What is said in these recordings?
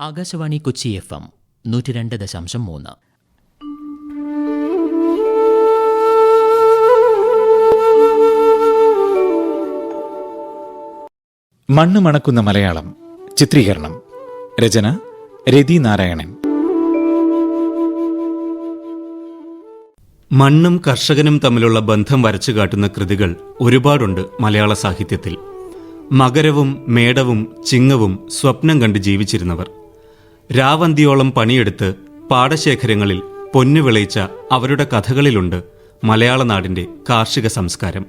Akashvani Kochi F M നൂറ്റി രണ്ട് ദശാംശം മൂന്ന്. മണ്ണ് മണക്കുന്ന മലയാളം ചിത്രീകരണം രചന രതി നാരായണൻ. മണ്ണും കർഷകനും തമ്മിലുള്ള ബന്ധം വരച്ചു കാട്ടുന്ന കൃതികൾ ഒരുപാടുണ്ട് മലയാള സാഹിത്യത്തിൽ. മകരവും മേടവും ചിങ്ങവും സ്വപ്നം കണ്ട് ജീവിച്ചിരുന്നവർ. രാവന്തിയോളം പണിയെടുത്ത് പാടശേഖരങ്ങളിൽ പൊന്നു വിളയിച്ച അവരുടെ കഥകളിലുണ്ട് മലയാള നാടിന്റെ കാർഷിക സംസ്കാരം.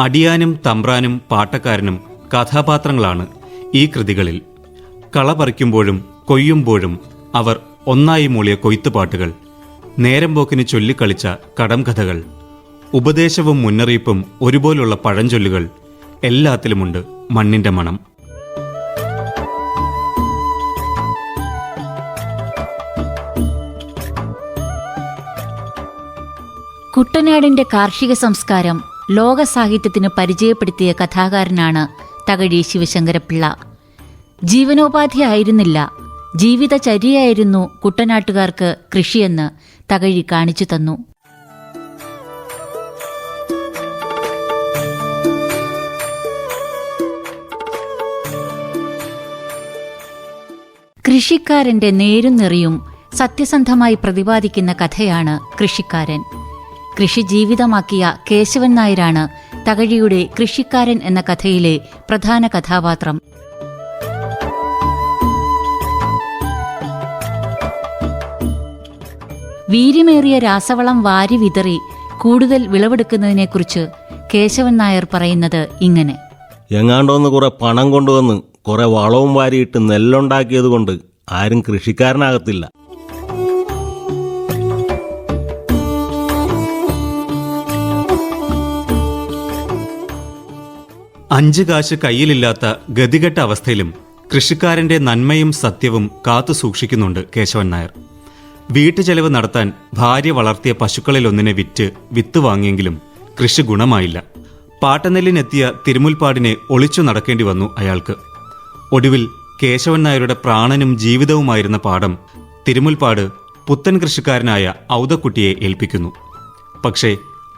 അടിയാനും തമ്പ്രാനും പാട്ടക്കാരനും കഥാപാത്രങ്ങളാണ് ഈ കൃതികളിൽ. കള പറിക്കുമ്പോഴും കൊയ്യുമ്പോഴും അവർ ഒന്നായി മൂളിയ കൊയ്ത്തുപാട്ടുകൾ നേരം പോക്കിന് ചൊല്ലിക്കളിച്ച കടംകഥകൾ ഉപദേശവും മുന്നറിയിപ്പും ഒരുപോലുള്ള പഴഞ്ചൊല്ലുകൾ എല്ലാത്തിലുമുണ്ട് മണ്ണിന്റെ മണം. കുട്ടനാടിന്റെ കാർഷിക സംസ്കാരം ലോക സാഹിത്യത്തിന് പരിചയപ്പെടുത്തിയ കഥാകാരനാണ് തകഴി ശിവശങ്കരപ്പിള്ള. ജീവനോപാധി ആയിരുന്നില്ല ജീവിതചര്യയായിരുന്നു കുട്ടനാട്ടുകാർക്ക് കൃഷിയെന്ന് തകഴി കാണിച്ചു തന്നു. കൃഷിക്കാരന്റെ നേരും നെറിയും സത്യസന്ധമായി പ്രതിപാദിക്കുന്ന കഥയാണ് കൃഷിക്കാരൻ. കൃഷി ജീവിതമാക്കിയ കേശവൻ നായരാണ് തകഴിയുടെ കൃഷിക്കാരൻ എന്ന കഥയിലെ പ്രധാന കഥാപാത്രം. വീര്യമേറിയ രാസവളം വാരി വിതറി കൂടുതൽ വിളവെടുക്കുന്നതിനെക്കുറിച്ച് കേശവൻ നായർ പറയുന്നത് ഇങ്ങനെ. എങ്ങാണ്ടോന്ന് കുറെ പണം കൊണ്ടുവന്ന് കുറെ വളവും വാരിയിട്ട് നെല്ലുണ്ടാക്കിയത് കൊണ്ട് ആരും കൃഷിക്കാരനാകത്തില്ല. അഞ്ച് കാശ് കയ്യിലില്ലാത്ത ഗതികെട്ട അവസ്ഥയിലും കൃഷിക്കാരന്റെ നന്മയും സത്യവും കാത്തു സൂക്ഷിക്കുന്നുണ്ട് കേശവൻ നായർ. വീട്ടുചെലവ് നടത്താൻ ഭാര്യ വളർത്തിയ പശുക്കളിലൊന്നിനെ വിറ്റ് വിത്ത് വാങ്ങിയെങ്കിലും കൃഷി ഗുണമായില്ല. പാട്ടനെല്ലിനെത്തിയ തിരുമുൽപ്പാടിനെ ഒളിച്ചു നടക്കേണ്ടി വന്നു അയാൾക്ക്. ഒടുവിൽ കേശവൻ നായരുടെ പ്രാണനും ജീവിതവുമായിരുന്ന പാഠം തിരുമുൽപ്പാട് പുത്തൻ കൃഷിക്കാരനായ ഔതക്കുട്ടിയെ ഏൽപ്പിക്കുന്നു. പക്ഷേ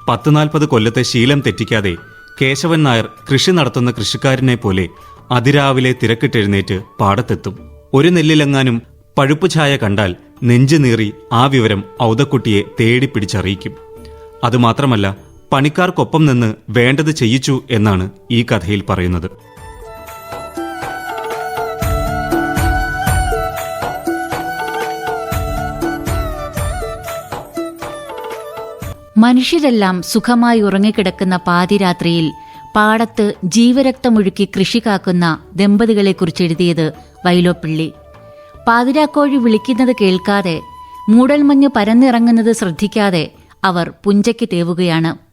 പത്ത് നാൽപ്പത് കൊല്ലത്തെ ശീലം തെറ്റിക്കാതെ കേശവൻ നായർ കൃഷി നടത്തുന്ന കൃഷിക്കാരനെ പോലെ അതിരാവിലെ തിരക്കിട്ടെഴുന്നേറ്റ് പാടത്തെത്തും. ഒരു നെല്ലിലെങ്ങാനും പഴുപ്പ് ഛായ കണ്ടാൽ നെഞ്ചു നീറി ആ വിവരം ഔതക്കുട്ടിയെ തേടി പിടിച്ചറിയിക്കും. അതുമാത്രമല്ല പണിക്കാർക്കൊപ്പം നിന്ന് വേണ്ടത് ചെയ്യിച്ചു എന്നാണ് ഈ കഥയിൽ പറയുന്നത്. മനുഷ്യരെല്ലാം സുഖമായി ഉറങ്ങിക്കിടക്കുന്ന പാതിരാത്രിയിൽ പാടത്ത് ജീവരക്തമൊഴുക്കി കൃഷി കാക്കുന്ന ദമ്പതികളെക്കുറിച്ച് എഴുതിയത് വൈലോപ്പിള്ളി. പാതിരാക്കോഴി വിളിക്കുന്നത് കേൾക്കാതെ മൂടൽമഞ്ഞ് പരന്നിറങ്ങുന്നത് ശ്രദ്ധിക്കാതെ അവർ പുഞ്ചയ്ക്ക് തേവുകയാണ്.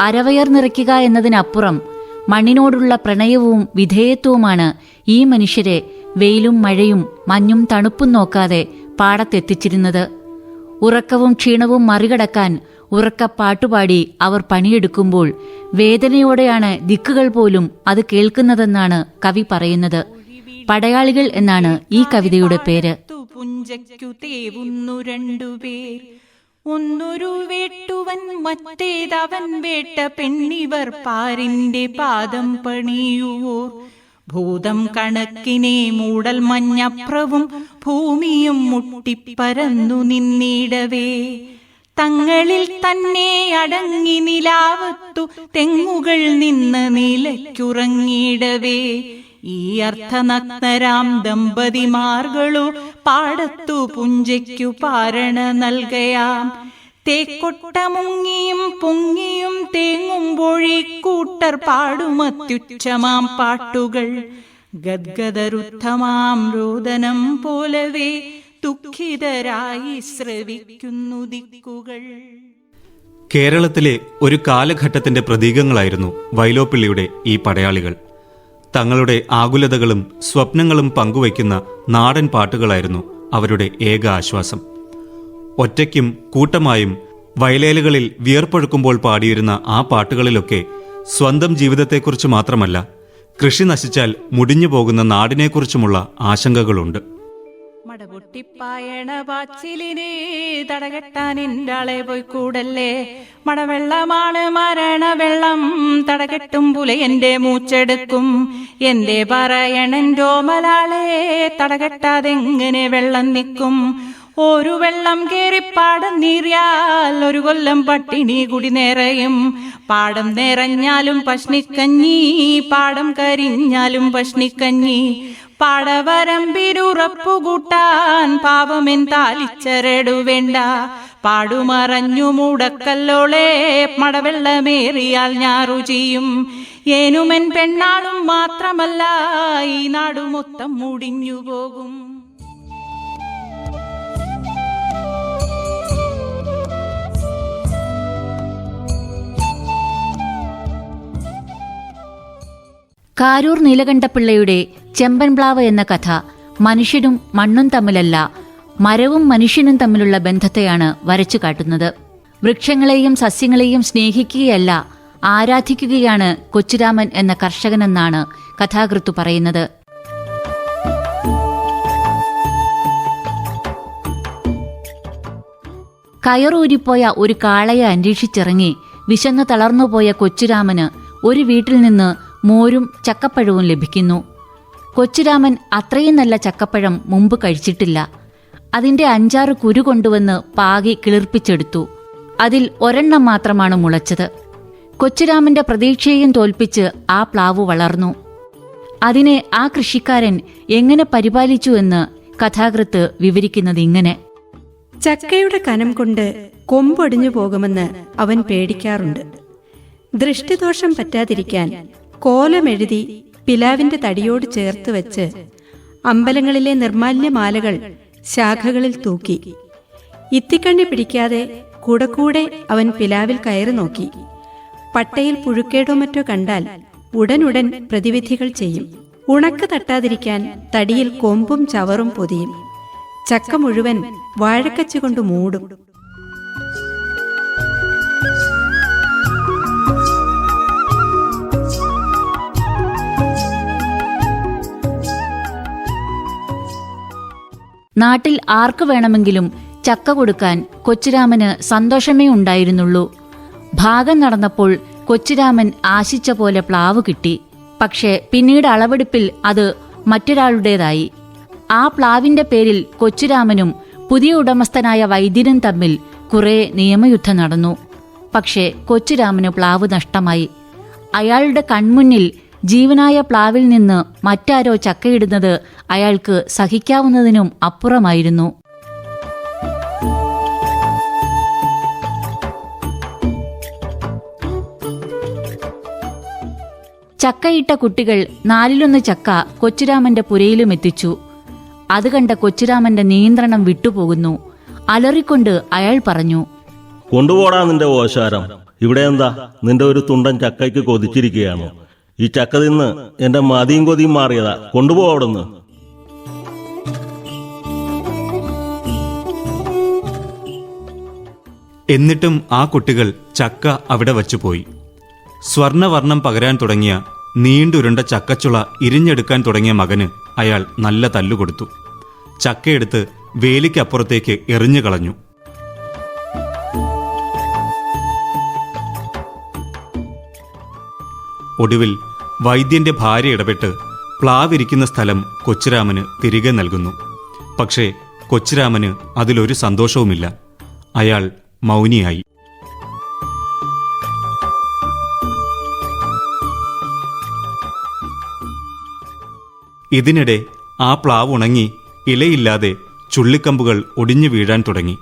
അരവയർ നിറയ്ക്കുക എന്നതിനപ്പുറം മണ്ണിനോടുള്ള പ്രണയവും വിധേയത്വവുമാണ് ഈ മനുഷ്യരെ വെയിലും മഴയും മഞ്ഞും തണുപ്പും നോക്കാതെ പാടത്തെത്തിച്ചിരുന്നത്. ഉറക്കവും ക്ഷീണവും മറികടക്കാൻ ഉറക്ക പാട്ടുപാടി അവർ പണിയെടുക്കുമ്പോൾ വേദനയോടെയാണ് ദിക്കുകൾ പോലും അത് കേൾക്കുന്നതെന്നാണ് കവി പറയുന്നത്. പടയാളികൾ എന്നാണ് ഈ കവിതയുടെ പേര്. ഒന്നൊരു വേട്ടുവൻ മറ്റേതവൻ വേട്ട പെണ്ണിവർ പാരിന്റെ പാദം പണിയുവോർ. ഭൂതം കണക്കിനെ മൂടൽ മഞ്ഞപ്രവും ഭൂമിയും മുട്ടിപ്പരന്നു നിന്നിടവേ. തങ്ങളിൽ തന്നെ അടങ്ങി നിലാവത്തു തെങ്ങുകൾ നിന്ന് നിലയ്ക്കുറങ്ങിയിടവേ. ഈ അർത്ഥനഗ്നരാം ദമ്പതിമാർകളു പാടത്തു പുഞ്ചയ്ക്കു പാരണ നൽകയാം. തേക്കൊട്ടമുങ്ങിയും പൊങ്ങിയും തേങ്ങുമ്പോഴി കൂട്ടർ പാടുമത്യുച്ഛമാം പാട്ടുകൾ. ഗദ്ഗദരുദ്ധമാം രോദനം പോലവേ ദുഃഖിതരായി ശ്രവിക്കുന്നു ദിക്കുകൾ. കേരളത്തിലെ ഒരു കാലഘട്ടത്തിന്റെ പ്രതീകങ്ങളായിരുന്നു വൈലോപ്പിള്ളിയുടെ ഈ പടയാളികൾ. തങ്ങളുടെ ആകുലതകളും സ്വപ്നങ്ങളും പങ്കുവയ്ക്കുന്ന നാടൻ പാട്ടുകളായിരുന്നു അവരുടെ ഏക ആശ്വാസം. ഒറ്റയ്ക്കും കൂട്ടമായും വയലേലുകളിൽ വിയർപ്പൊഴുക്കുമ്പോൾ പാടിയിരുന്ന ആ പാട്ടുകളിലൊക്കെ സ്വന്തം ജീവിതത്തെക്കുറിച്ച് മാത്രമല്ല കൃഷി നശിച്ചാൽ മുടിഞ്ഞു പോകുന്ന നാടിനെക്കുറിച്ചുമുള്ള ആശങ്കകളുണ്ട്. മടപൊട്ടിപ്പായണ പാച്ചിലിനെ തടകെട്ടാൻ എന്റെ ആളെ പോയി കൂടല്ലേ മടവെള്ളമാണ് മരണവെള്ളം തടകെട്ടും പുല എന്റെ മൂച്ചെടുക്കും. എന്റെ പറയണൻ രോമലാളെ തടകെട്ടാതെങ്ങനെ വെള്ളം നിൽക്കും? ഒരു വെള്ളം കേറി പാടം നീറിയാൽ ഒരു കൊല്ലം പട്ടിണി കുടി നിറയും. പാടം നിറഞ്ഞാലും പഷ്ണിക്കഞ്ഞി പാടം കരിഞ്ഞാലും പഷ്ണിക്കഞ്ഞി. പാടവരമ്പിരുറപ്പുകൂട്ടാൻ പാവമെൻ താലിച്ചരടു വേണ്ട. പാടുമറഞ്ഞു മുടക്കല്ലോളെ മടവെള്ളമേറിയാൽ ഞാറു ചെയ്യും. ഏനുമെൻ പെണ്ണാളും മാത്രമല്ല ഈ നാടു മൊത്തം മുടിഞ്ഞു പോകും. കാരൂർ നീലകണ്ഠപിള്ളയുടെ ചെമ്പൻപ്ലാവ് എന്ന കഥ മനുഷ്യനും മണ്ണും തമ്മിലല്ല മരവും മനുഷ്യനും തമ്മിലുള്ള ബന്ധത്തെയാണ് വരച്ചു കാട്ടുന്നത്. വൃക്ഷങ്ങളെയും സസ്യങ്ങളെയും സ്നേഹിക്കുകയല്ല ആരാധിക്കുകയാണ് കൊച്ചുരാമൻ എന്ന കർഷകനെന്നാണ് കഥാകൃത്ത് പറയുന്നത്. കയറൂരിപ്പോയ ഒരു കാളയെ അന്വേഷിച്ചിറങ്ങി വിശന്ന് തളർന്നുപോയ കൊച്ചുരാമന് ഒരു വീട്ടിൽ നിന്ന് മോരും ചക്കപ്പഴവും ലഭിക്കുന്നു. കൊച്ചുരാമൻ അത്രയും നല്ല ചക്കപ്പഴം മുമ്പ് കഴിച്ചിട്ടില്ല. അതിന്റെ അഞ്ചാറ് കുരു കൊണ്ടുവന്ന് പാകി കിളിർപ്പിച്ചെടുത്തു. അതിൽ ഒരെണ്ണം മാത്രമാണ് മുളച്ചത്. കൊച്ചുരാമന്റെ പ്രതീക്ഷയെയും തോൽപ്പിച്ച് ആ പ്ലാവ് വളർന്നു. അതിനെ ആ കൃഷിക്കാരൻ എങ്ങനെ പരിപാലിച്ചു എന്ന് കഥാകൃത്ത് വിവരിക്കുന്നത് ഇങ്ങനെ. ചക്കയുടെ കനം കൊണ്ട് കൊമ്പൊടിഞ്ഞു പോകുമെന്ന് അവൻ പേടിക്കാറുണ്ട്. ദൃഷ്ടിദോഷം പറ്റാതിരിക്കാൻ കോലമെഴുതി പിലാവിന്റെ തടിയോട് ചേർത്ത് വെച്ച് അമ്പലങ്ങളിലെ നിർമാല്യമാലകൾ ശാഖകളിൽ തൂക്കി. ഇത്തിക്കണ്ണി പിടിക്കാതെ കൂടെ കൂടെ അവൻ പിലാവിൽ കയറി നോക്കി. പട്ടയിൽ പുഴുക്കേടോ മറ്റോ കണ്ടാൽ ഉടനുടൻ പ്രതിവിധികൾ ചെയ്യും. ഉണക്ക് തട്ടാതിരിക്കാൻ തടിയിൽ കൊമ്പും ചവറും പൊതിയും. ചക്ക മുഴുവൻ വാഴക്കച്ചുകൊണ്ട് മൂടും. നാട്ടിൽ ആർക്കു വേണമെങ്കിലും ചക്ക കൊടുക്കാൻ കൊച്ചുരാമന് സന്തോഷമേ ഉണ്ടായിരുന്നുള്ളൂ. ഭാഗം നടന്നപ്പോൾ കൊച്ചുരാമൻ ആശിച്ച പോലെ പ്ലാവ് കിട്ടി. പക്ഷേ പിന്നീട് അളവെടുപ്പിൽ അത് മറ്റൊരാളുടേതായി. ആ പ്ലാവിന്റെ പേരിൽ കൊച്ചുരാമനും പുതിയ ഉടമസ്ഥനായ വൈദ്യനും തമ്മിൽ കുറെ നിയമയുദ്ധം നടന്നു. പക്ഷേ കൊച്ചുരാമന് പ്ലാവ് നഷ്ടമായി. അയാളുടെ കൺമുന്നിൽ ജീവനായ പ്ലാവിൽ നിന്ന് മറ്റാരോ ചക്കയിടുന്നത് അയാൾക്ക് സഹിക്കാവുന്നതിനും അപ്പുറമായിരുന്നു. ചക്കയിട്ട കുട്ടികൾ നാലിലൊന്ന് ചക്ക കൊച്ചുരാമന്റെ പുരയിലും എത്തിച്ചു. അത് കണ്ട കൊച്ചുരാമന്റെ നിയന്ത്രണം വിട്ടുപോകുന്നു. അലറിക്കൊണ്ട് അയാൾ പറഞ്ഞു കൊണ്ടുപോടാ നിന്റെ ഓശാരം. ഇവിടെ എന്താ? നിന്റെ ഒരു തുണ്ടൻ ചക്കയ്ക്ക് കൊതിച്ചിരിക്കുകയാണോ. ഈ ചക്ക തിന്ന് എന്റെ മതിയും കൊതിയും മാറിയതാ. കൊണ്ടുപോ അവിടുന്ന്. എന്നിട്ടും ആ കുട്ടികൾ ചക്ക അവിടെ വച്ചു പോയി സ്വർണവർണം പകരാൻ തുടങ്ങിയ നീണ്ടുരുണ്ട ചക്കച്ചുള ഇരിഞ്ഞെടുക്കാൻ തുടങ്ങിയ മകന് അയാൾ നല്ല തല്ലുകൊടുത്തു ചക്കയെടുത്ത് വേലിക്കപ്പുറത്തേക്ക് എറിഞ്ഞു കളഞ്ഞു. ഒടുവിൽ വൈദ്യന്റെ ഭാര്യ ഇടപെട്ട് പ്ലാവിരിക്കുന്ന സ്ഥലം കൊച്ചുരാമന് തിരികെ നൽകുന്നു. പക്ഷേ കൊച്ചുരാമന് അതിലൊരു സന്തോഷവുമില്ല. അയാൾ മൗനിയായി. ഇതിനിടെ ആ പ്ലാവ് ഉണങ്ങി ഇലയില്ലാതെ ചുള്ളിക്കമ്പുകൾ ഒടിഞ്ഞു വീഴാൻ തുടങ്ങി.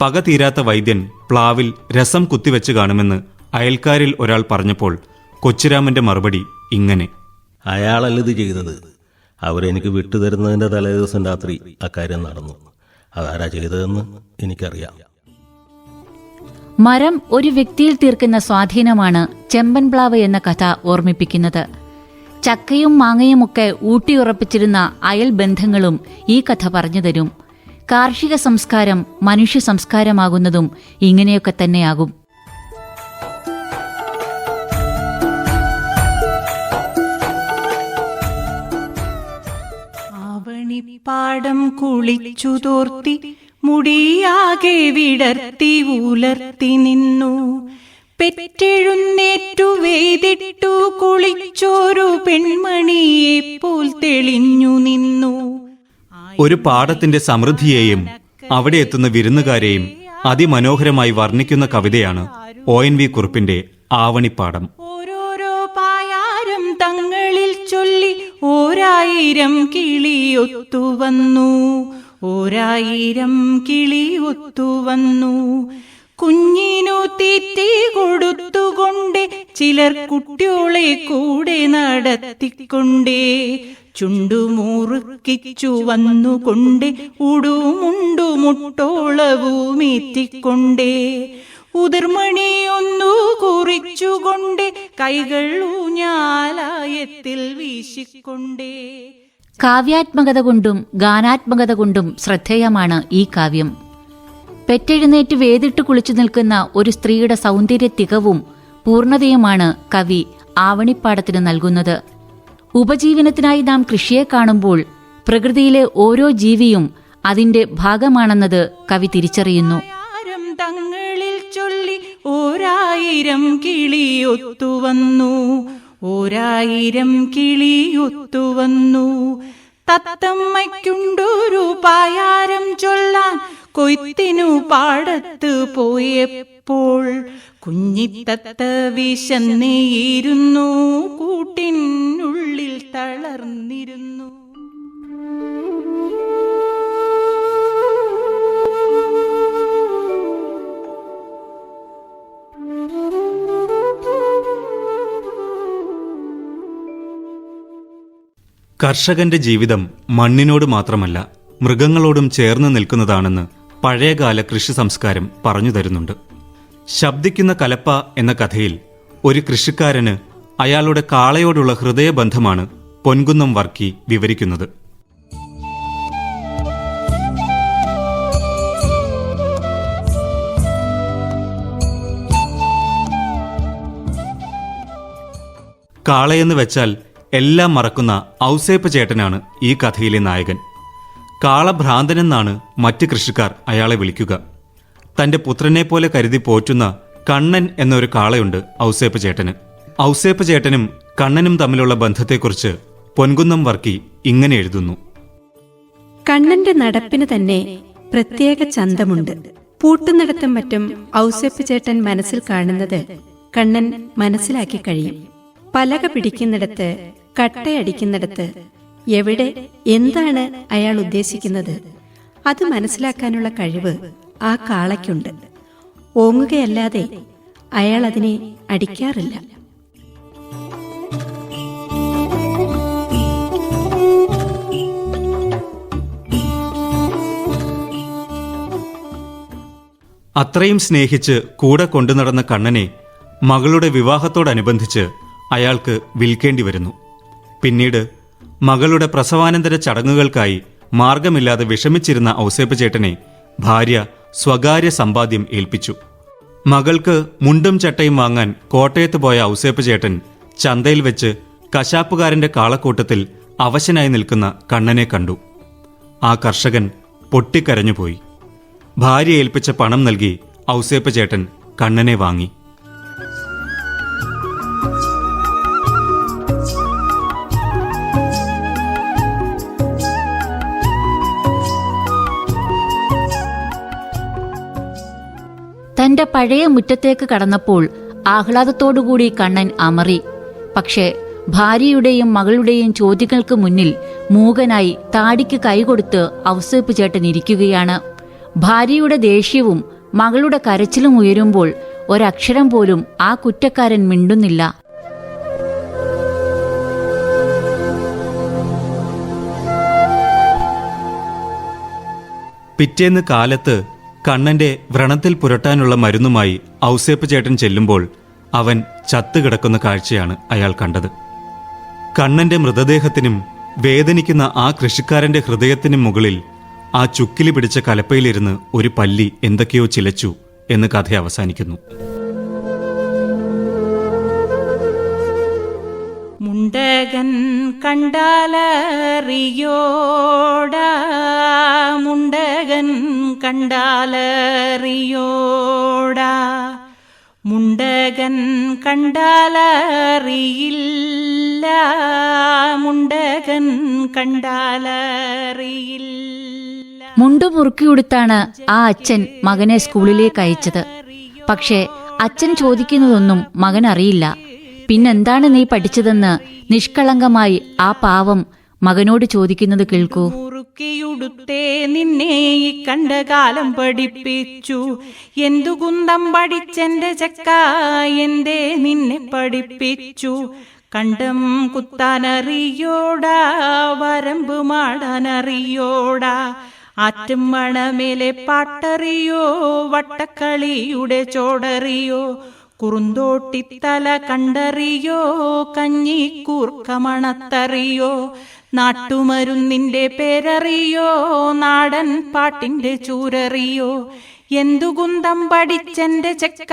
പക തീരാത്ത വൈദ്യൻ പ്ലാവിൽ രസം കുത്തിവെച്ച് കാണുമെന്ന് അയൽക്കാരിൽ ഒരാൾ പറഞ്ഞപ്പോൾ കൊച്ചുരാമന്റെ മറുപടി ഇങ്ങനെ. അയാളല്ല ഇത് ചെയ്തത്. അവരെനിക്ക് വിട്ടുതരുന്നതിന്റെ തലേദിവസം രാത്രി അക്കാര്യം നടന്നു. അതാരാ ചെയ്തതെന്ന് എനിക്കറിയാം. മരം ഒരു വ്യക്തിയിൽ തീർക്കുന്ന സ്വാധീനമാണ് ചെമ്പൻപ്ലാവ് എന്ന കഥ ഓർമ്മിപ്പിക്കുന്നത്. ചക്കയും മാങ്ങയുമൊക്കെ ഊട്ടിയുറപ്പിച്ചിരുന്ന അയൽ ബന്ധങ്ങളും ഈ കഥ പറഞ്ഞു തരും. കാർഷിക സംസ്കാരം മനുഷ്യ സംസ്കാരമാകുന്നതും ഇങ്ങനെയൊക്കെ തന്നെയാകും. ആവണിപ്പാടം കുളിച്ചു തോർത്തി മുടിയാകെ വിടർത്തി ഉലർത്തി നിന്നു. പെറ്റെഴുന്നേറ്റു വേദിട്ടു കുളിച്ചോരു പെൺമണിയെ പോൽ തെളിഞ്ഞു നിന്നു. ഒരു പാടത്തിന്റെ സമൃദ്ധിയെയും അവിടെ എത്തുന്ന വിരുന്നുകാരെയും അതിമനോഹരമായി വർണിക്കുന്ന കവിതയാണ് ഒ എൻ വി കുറുപ്പിന്റെ ആവണിപ്പാടം. ഓരായിരം കിളിയൊത്തുവന്നു ഓരായിരം കിളി ഒത്തുവന്നു. കുഞ്ഞിനു തീറ്റി കൊടുത്തുകൊണ്ട് ചിലർ കുട്ടിയോളെ കൂടെ നടത്തിക്കൊണ്ടേ. ചുണ്ടുമുറുക്കിച്ചു വന്നുകൊണ്ട് ഉടുമുണ്ടു മുട്ടോളവുമേറ്റിക്കൊണ്ടേ ഉതിർമണിയൊന്നു കുറിച്ചുകൊണ്ട് കൈകൾ ഊഞ്ഞാലായത്തിൽ വീശിക്കൊണ്ടേ. കാവ്യാത്മകത കൊണ്ടും ഗാനാത്മകത കൊണ്ടും ശ്രദ്ധേയമാണ് ഈ കാവ്യം. പെറ്റെഴുന്നേറ്റ് വേദിട്ട് കുളിച്ചു നിൽക്കുന്ന ഒരു സ്ത്രീയുടെ സൗന്ദര്യ തികവും പൂർണതയുമാണ് കവി ആവണിപ്പാടത്തിന് നൽകുന്നത്. ഉപജീവനത്തിനായി നാം കൃഷിയെ കാണുമ്പോൾ പ്രകൃതിയിലെ ഓരോ ജീവിയും അതിന്റെ ഭാഗമാണെന്നത് കവി തിരിച്ചറിയുന്നു. തങ്ങളിൽ ചൊല്ലി ഓരായിരം കിളിയൊത്തുവന്നു ഓരായിരം കിളിയൊത്തുവന്നു. തത്തമ്മയ്ക്കുണ്ടൊരു പായാരം ചൊല്ലാൻ കൊയ്ത്തിനു പാടത്ത് പോയപ്പോൾ കുഞ്ഞിത്തത്ത വിശന്നേയിരുന്നു. കർഷകന്റെ ജീവിതം മണ്ണിനോട് മാത്രമല്ല മൃഗങ്ങളോടും ചേർന്ന് നിൽക്കുന്നതാണെന്ന് പഴയകാല കൃഷി സംസ്കാരം പറഞ്ഞു തരുന്നുണ്ട്. ശബ്ദിക്കുന്ന കലപ്പ എന്ന കഥയിൽ ഒരു കൃഷിക്കാരന് അയാളുടെ കാളയോടുള്ള ഹൃദയബന്ധമാണ് പൊൻകുന്നം വർക്കി വിവരിക്കുന്നത്. കാളയെന്ന് വെച്ചാൽ എല്ലാം മറക്കുന്ന ഔസേപ്പ ചേട്ടനാണ് ഈ കഥയിലെ നായകൻ. കാളഭ്രാന്തനെന്നാണ് മറ്റ് കൃഷിക്കാർ അയാളെ വിളിക്കുക. തന്റെ പുത്രനെ പോലെ കരുതി പോറ്റുന്ന കണ്ണൻ എന്നൊരു കാളയുണ്ട് ഔസേപ്പ ചേട്ടന്. ഔസേപ്പ ചേട്ടനും കണ്ണനും തമ്മിലുള്ള ബന്ധത്തെക്കുറിച്ച് പൊൻകുന്നം വർക്കി ഇങ്ങനെ എഴുതുന്നു. കണ്ണന്റെ നടപ്പിന് തന്നെ പ്രത്യേക ചന്തമുണ്ട്. പൂട്ടുന്നിടത്തും മറ്റും ഔസേപ്പ് ചേട്ടൻ മനസ്സിൽ കാണുന്നത് കണ്ണൻ മനസ്സിലാക്കി കഴിയും. പലക പിടിക്കുന്നിടത്ത് കട്ടയടിക്കുന്നിടത്ത് എവിടെ എന്താണ് അയാൾ ഉദ്ദേശിക്കുന്നത്? അത് മനസ്സിലാക്കാനുള്ള കഴിവ് ആ കാളയ്ക്കുണ്ട്. ഓങ്ങുകയല്ലാതെ അയാൾ അതിനെ അടിക്കാറില്ല. അത്രയും സ്നേഹിച്ച് കൂടെ കൊണ്ടുനടന്ന കണ്ണനെ മകളുടെ വിവാഹത്തോടനുബന്ധിച്ച് അയാൾക്ക് വിൽക്കേണ്ടി വരുന്നു. പിന്നീട് മകളുടെ പ്രസവാനന്തര ചടങ്ങുകൾക്കായി മാർഗമില്ലാതെ വിഷമിച്ചിരുന്ന ഔസേപ്പ് ചേട്ടനെ ഭാര്യ സ്വകാര്യ സമ്പാദ്യം ഏൽപ്പിച്ചു. മകൾക്ക് മുണ്ടും ചട്ടയും വാങ്ങാൻ കോട്ടയത്ത് പോയ ഔസേപ്പ് ചേട്ടൻ ചന്തയിൽ വെച്ച് കശാപ്പുകാരന്റെ കാളക്കൂട്ടത്തിൽ അവശനായി നിൽക്കുന്ന കണ്ണനെ കണ്ടു. ആ കർഷകൻ പൊട്ടിക്കരഞ്ഞുപോയി. ഭാര്യ ഏൽപ്പിച്ച പണം നൽകി ഔസേപ്പ് ചേട്ടൻ കണ്ണനെ വാങ്ങി. തന്റെ പഴയ മുറ്റത്തേക്ക് കടന്നപ്പോൾ ആഹ്ലാദത്തോടുകൂടി കണ്ണൻ അമറി. പക്ഷേ ഭാര്യയുടെയും മകളുടെയും ചോദ്യങ്ങൾക്ക് മുന്നിൽ മൂകനായി താടിക്ക് കൈകൊടുത്ത് ഔസേപ്പ് ചേട്ടൻ ഇരിക്കുകയാണ്. ഭാര്യയുടെ ദേഷ്യവും മകളുടെ കരച്ചിലും ഉയരുമ്പോൾ ഒരക്ഷരം പോലും ആ കുറ്റക്കാരൻ മിണ്ടുന്നില്ല. പിറ്റേന്ന് കാലത്ത് കണ്ണന്റെ വ്രണത്തിൽ പുരട്ടാനുള്ള മരുന്നുമായി ഔസേപ്പ് ചേട്ടൻ ചെല്ലുമ്പോൾ അവൻ ചത്തുകിടക്കുന്ന കാഴ്ചയാണ് അയാൾ കണ്ടത്. കണ്ണന്റെ മൃതദേഹത്തിനും വേദനിക്കുന്ന ആ കൃഷിക്കാരന്റെ ഹൃദയത്തിനും മുകളിൽ ആ ചുക്കിലി പിടിച്ച കലപ്പയിലിരുന്ന് ഒരു പല്ലി എന്തൊക്കെയോ ചിലച്ചു എന്ന് കഥ അവസാനിക്കുന്നു. മുണ്ടകൻ കണ്ടാലറിയോടാ. മുണ്ടകൻ കണ്ടാലറിയോടാ. മുണ്ടകൻ കണ്ടാലറിയില്ല. മുണ്ടകൻ കണ്ടാലറിയില്ല. മുണ്ടു മുറുക്കിയൊടുത്താണ് ആ അച്ഛൻ മകനെ സ്കൂളിലേക്ക് അയച്ചത്. പക്ഷേ അച്ഛൻ ചോദിക്കുന്നതൊന്നും മകൻ അറിയില്ല പിന്നെന്താണ് നീ പഠിച്ചതെന്ന് നിഷ്കളങ്കമായി ആ പാവം മകനോട് ചോദിക്കുന്നത് കേൾക്കൂ. മുറുക്കിയുടുത്തേ നിന്നെ ഈ കണ്ട കാലം പഠിപ്പിച്ചു. എന്തു കുന്തം പഠിച്ചെന്റെ ചക്ക എന്തേ നിന്നെ പഠിപ്പിച്ചു. കണ്ടം കുത്താനറിയോടാ വരമ്പ് മാടാനറിയോടാ. ആറ്റും മണമേലെ പാട്ടറിയോ വട്ടക്കളിയുടെ ചോടറിയോ. കുറുന്തോട്ടിത്തല കണ്ടറിയോ കഞ്ഞിക്കൂർക്കമണത്തറിയോ നാട്ടുമരുന്നിന്റെ പേരറിയോ നാടൻ പാട്ടിന്റെ ചൂരറിയോ. എന്തു കുന്തം പഠിച്ചെന്റെ ചെക്ക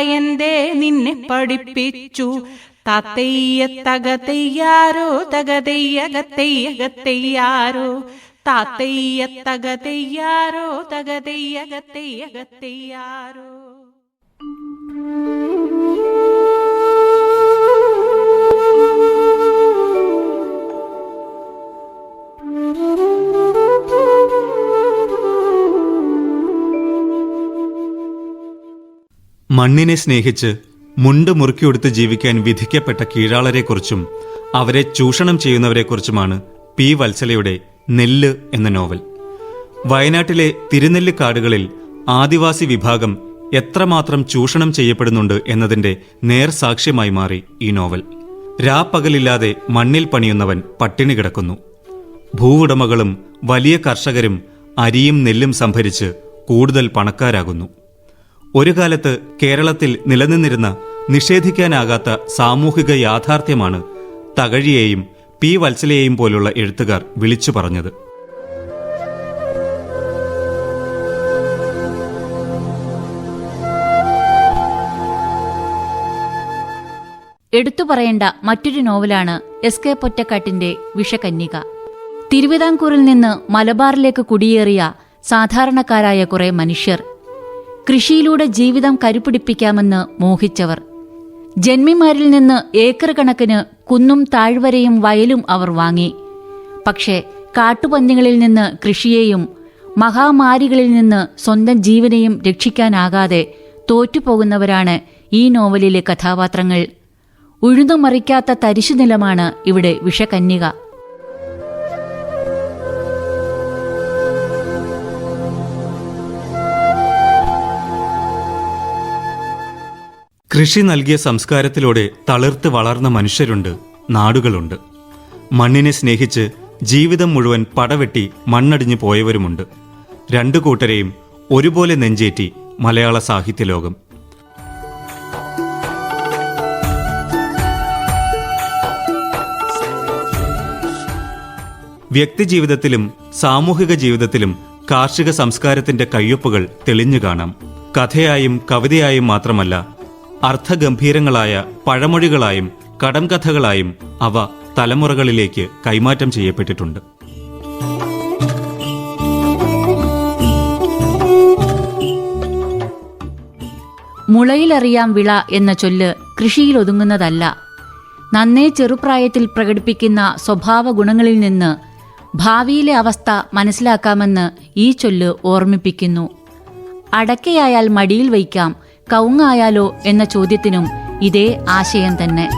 എന്തേ നിന്നെ പഠിപ്പിച്ചു. താത്തയ്യ തകതയ്യാരോ തകതയ്യകത്തയ്യകത്തയ്യാരോ താത്തയ്യ തകതയ്യാരോ തകതയ്യകത്തയ്യകത്തയ്യാരോ മണ്ണിനെ സ്നേഹിച്ച് മുണ്ട് മുറുക്കിയെടുത്ത് ജീവിക്കാൻ വിധിക്കപ്പെട്ട കീഴാളരെക്കുറിച്ചും അവരെ ചൂഷണം ചെയ്യുന്നവരെക്കുറിച്ചുമാണ് പി വത്സലയുടെ നെല്ല് എന്ന നോവൽ. വയനാട്ടിലെ തിരുനെല്ല് കാടുകളിൽ ആദിവാസി വിഭാഗം എത്രമാത്രം ചൂഷണം ചെയ്യപ്പെടുന്നുണ്ട് എന്നതിന്റെ നേർസാക്ഷ്യമായി മാറി ഈ നോവൽ. രാപ്പകലില്ലാതെ മണ്ണിൽ പണിയുന്നവൻ പട്ടിണി കിടക്കുന്നു. ഭൂവുടമകളും വലിയ കർഷകരും അരിയും നെല്ലും സംഭരിച്ച് കൂടുതൽ പണക്കാരാകുന്നു. ഒരു കാലത്ത് കേരളത്തിൽ നിലനിന്നിരുന്ന നിഷേധിക്കാനാകാത്ത സാമൂഹിക യാഥാർത്ഥ്യമാണ് തകഴിയെയും പി വത്സലയെയും പോലുള്ള എഴുത്തുകാർ വിളിച്ചു പറഞ്ഞത്. എടുത്തു പറയേണ്ട മറ്റൊരു നോവലാണ് എസ് കെ പൊറ്റക്കാട്ടിന്റെ വിഷകന്യക. തിരുവിതാംകൂറിൽ നിന്ന് മലബാറിലേക്ക് കുടിയേറിയ സാധാരണക്കാരായ കുറെ മനുഷ്യർ കൃഷിയിലൂടെ ജീവിതം കരുപിടിപ്പിക്കാമെന്ന് മോഹിച്ചവർ. ജന്മിമാരിൽ നിന്ന് ഏക്കർ കണക്കിന് കുന്നും താഴ്വരയും വയലും അവർ വാങ്ങി. പക്ഷേ കാട്ടുപന്നികളിൽ നിന്ന് കൃഷിയെയും മഹാമാരികളിൽ നിന്ന് സ്വന്തം ജീവനെയും രക്ഷിക്കാനാകാതെ തോറ്റുപോകുന്നവരാണ് ഈ നോവലിലെ കഥാപാത്രങ്ങൾ. ഉഴുതുമറിക്കാത്ത തരിശുനിലമാണ് ഇവിടെ വിഷകന്യക. കൃഷി നൽകിയ സംസ്കാരത്തിലൂടെ തളിർത്ത് വളർന്ന മനുഷ്യരുണ്ട് നാടുകളുണ്ട്. മണ്ണിനെ സ്നേഹിച്ച് ജീവിതം മുഴുവൻ പടവെട്ടി മണ്ണടിഞ്ഞു പോയവരുമുണ്ട്. രണ്ടു കൂട്ടരെയും ഒരുപോലെ നെഞ്ചേറ്റി മലയാള സാഹിത്യലോകം. വ്യക്തിജീവിതത്തിലും സാമൂഹിക ജീവിതത്തിലും കാർഷിക സംസ്കാരത്തിന്റെ കയ്യൊപ്പുകൾ തെളിഞ്ഞു കാണാം. കഥയായും കവിതയായും മാത്രമല്ല അർത്ഥഗംഭീരങ്ങളായ പഴമൊഴികളായും കടംകഥകളായും അവ തലമുറകളിലേക്ക് കൈമാറ്റം ചെയ്യപ്പെട്ടിട്ടുണ്ട്. മുളയിലറിയാം വിള എന്ന ചൊല്ല് കൃഷിയിൽ ഒതുങ്ങുന്നതല്ല നന്നേ ചെറുപ്രായത്തിൽ പ്രകടിപ്പിക്കുന്ന സ്വഭാവ ഗുണങ്ങളിൽ നിന്ന് ഭാവിയിലെ അവസ്ഥ മനസ്സിലാക്കാമെന്ന് ഈ ചൊല്ല് ഓർമ്മിപ്പിക്കുന്നു. അടക്കയായാൽ മടിയിൽ വയ്ക്കാം കൗങ്ങായാലോ എന്ന ചോദ്യത്തിനും ഇതേ ആശയം തന്നെ.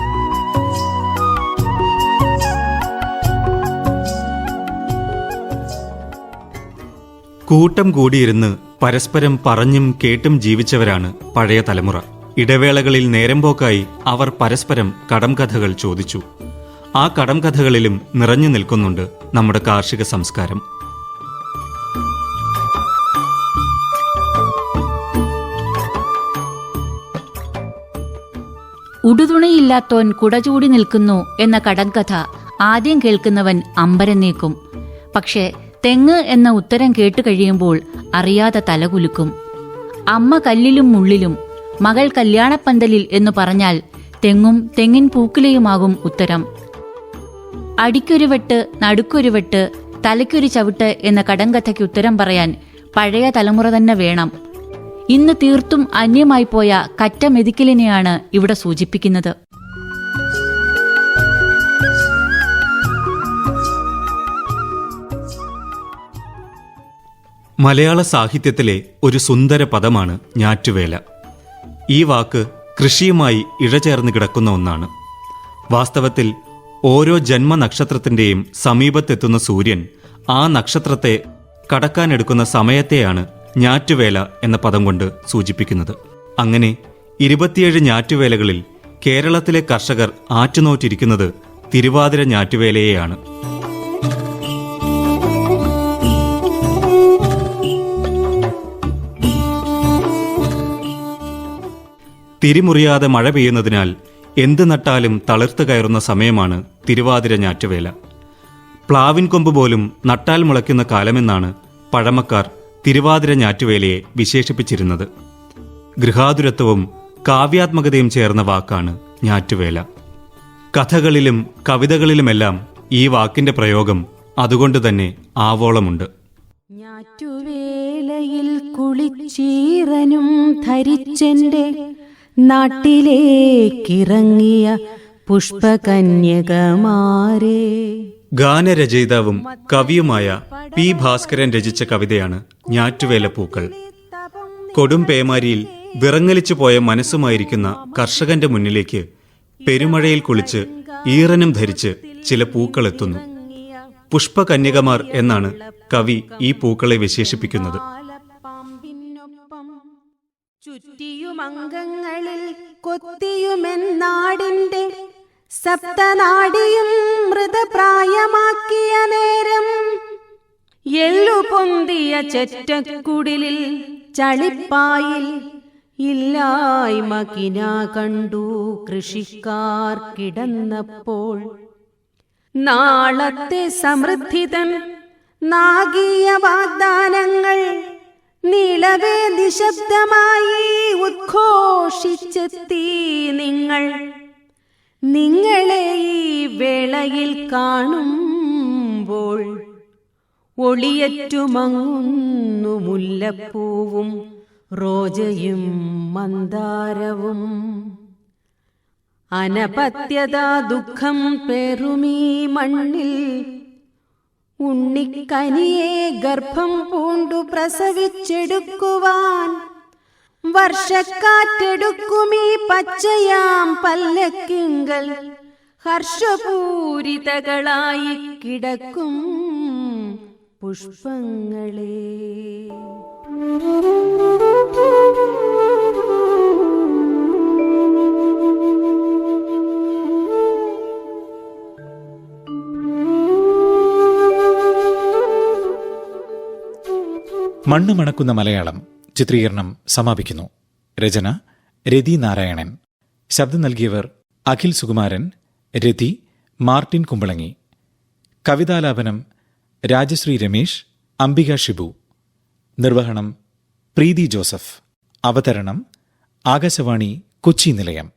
കൂട്ടം കൂടിയിരുന്ന് പരസ്പരം പറഞ്ഞും കേട്ടും ജീവിച്ചവരാണ് പഴയ തലമുറ. ഇടവേളകളിൽ നേരം പോക്കായി അവർ പരസ്പരം കടംകഥകൾ ചോദിച്ചു. ആ കടം കഥകളിലും നിറഞ്ഞു നിൽക്കുന്നുണ്ട് നമ്മുടെ കാർഷിക സംസ്കാരം. ഉടുതുണയില്ലാത്തോൻ കുടചൂടി നിൽക്കുന്നു എന്ന കടങ്കഥ ആദ്യം കേൾക്കുന്നവൻ അമ്പരം നീക്കും പക്ഷേ തെങ്ങ് എന്ന ഉത്തരം കേട്ടു കഴിയുമ്പോൾ അറിയാതെ തലകുലുക്കും. അമ്മ കല്ലിലും മുള്ളിലും മകൾ കല്യാണപ്പന്തലിൽ എന്ന് പറഞ്ഞാൽ തെങ്ങും തെങ്ങിൻ പൂക്കിലയുമാകും ഉത്തരം. അടിക്കൊരു വെട്ട് നടുക്കൊരു വെട്ട് തലയ്ക്കൊരു ചവിട്ട് എന്ന കടങ്കഥയ്ക്ക് ഉത്തരം പറയാൻ പഴയ തലമുറ തന്നെ വേണം. ഇന്ന് തീർത്തും അന്യമായി പോയ കറ്റ മെതിക്കലിനെയാണ് ഇവിടെ സൂചിപ്പിക്കുന്നത്. മലയാള സാഹിത്യത്തിലെ ഒരു സുന്ദര പദമാണ് ഞാറ്റുവേല. ഈ വാക്ക് കൃഷിയുമായി ഇഴചേർന്ന് കിടക്കുന്ന ഒന്നാണ്. വാസ്തവത്തിൽ ഓരോ ജന്മനക്ഷത്രത്തിന്റെയും സമീപത്തെത്തുന്ന സൂര്യൻ ആ നക്ഷത്രത്തെ കടക്കാനെടുക്കുന്ന സമയത്തെയാണ് ഞാറ്റുവേല എന്ന പദം കൊണ്ട് സൂചിപ്പിക്കുന്നത്. അങ്ങനെ ഇരുപത്തിയേഴ് ഞാറ്റുവേലകളിൽ കേരളത്തിലെ കർഷകർ ആറ്റുനോറ്റിരിക്കുന്നത് തിരുവാതിര ഞാറ്റുവേലയെയാണ്. തിരിമുറിയാതെ മഴ പെയ്യുന്നതിനാൽ എന്ത് നട്ടാലും തളിർത്ത് കയറുന്ന സമയമാണ് തിരുവാതിര ഞാറ്റുവേല. പ്ലാവിൻ കൊമ്പ് പോലും നട്ടാൽ മുളയ്ക്കുന്ന കാലമെന്നാണ് പഴമക്കാർ തിരുവാതിര ഞാറ്റുവേലയെ വിശേഷിപ്പിച്ചിരുന്നത്. ഗൃഹാതുരത്വവും കാവ്യാത്മകതയും ചേർന്ന വാക്കാണ് ഞാറ്റുവേല. കഥകളിലും കവിതകളിലുമെല്ലാം ഈ വാക്കിന്റെ പ്രയോഗം അതുകൊണ്ട് തന്നെ ആവോളമുണ്ട്. ഞാറ്റുവേലയിൽ കുളിച്ചീറനും ധരിച്ചെന്റെ നാട്ടിലേക്കിറങ്ങിയ പുഷ്പകന്യകമാരെ. ഗാനരചയിതാവും കവിയുമായ പി ഭാസ്കരൻ രചിച്ച കവിതയാണ് ഞാറ്റുവേലപ്പൂക്കൾ. കൊടും പേമാരിയിൽ വിറങ്ങലിച്ചു പോയ മനസ്സുമായിരിക്കുന്ന കർഷകന്റെ മുന്നിലേക്ക് പെരുമഴയിൽ കുളിച്ച് ഈറനും ധരിച്ച് ചില പൂക്കൾ എത്തുന്നു പുഷ്പകന്യകമാർ എന്നാണ് കവി ഈ പൂക്കളെ വിശേഷിപ്പിക്കുന്നത്. ചുറ്റിയുമംഗങ്ങളിൽ കൊത്തിയുമെന്നാടിന്റെ സപ്തനാടിയും മൃതപ്രായമാക്കിയ നേരം. എല്ലു പൊന്തിയ ചെറ്റക്കുടിലിൽ ചളിപ്പായിൽ ഇല്ലായ്മ കിന കണ്ടു കൃഷിക്കാർ കിടന്നപ്പോൾ. നാളത്തെ സമൃദ്ധിതൻ നാഗീയ വാഗ്ദാനങ്ങൾ നിലവേ നിശബ്ദമായി ഉദ്ഘോഷിച്ചെത്തി നിങ്ങൾ. നിങ്ങളെ ഈ വേളയിൽ കാണുമ്പോൾ ഒളിയറ്റുമങ്ങുന്നു മുല്ലപ്പൂവും റോജയും മന്ദാരവും. അനപത്യത ദുഃഖം പെറുമീ മണ്ണിൽ ഉണ്ണിക്കനിയെ ഗർഭം പൂണ്ടു പ്രസവിച്ചെടുക്കുവാൻ വർഷക്കാറ്റെടുക്കുമീ പച്ചയാം പല്ലക്കിങ്കൽ ഹർഷപൂരിതകളായി കിടക്കും പുഷ്പങ്ങളെ. മണ്ണ് മണക്കുന്ന മലയാളം ചിത്രീകരണം സമാപിക്കുന്നു. രചന രതി നാരായണൻ. ശബ്ദം നൽകിയവർ അഖിൽ സുകുമാരൻ രതി മാർട്ടിൻ കുമ്പളങ്ങി. കവിതാലാപനം രാജശ്രീ രമേശ് അംബിക ഷിബു. നിർവഹണം പ്രീതി ജോസഫ്. അവതരണം ആകാശവാണി കൊച്ചി നിലയം.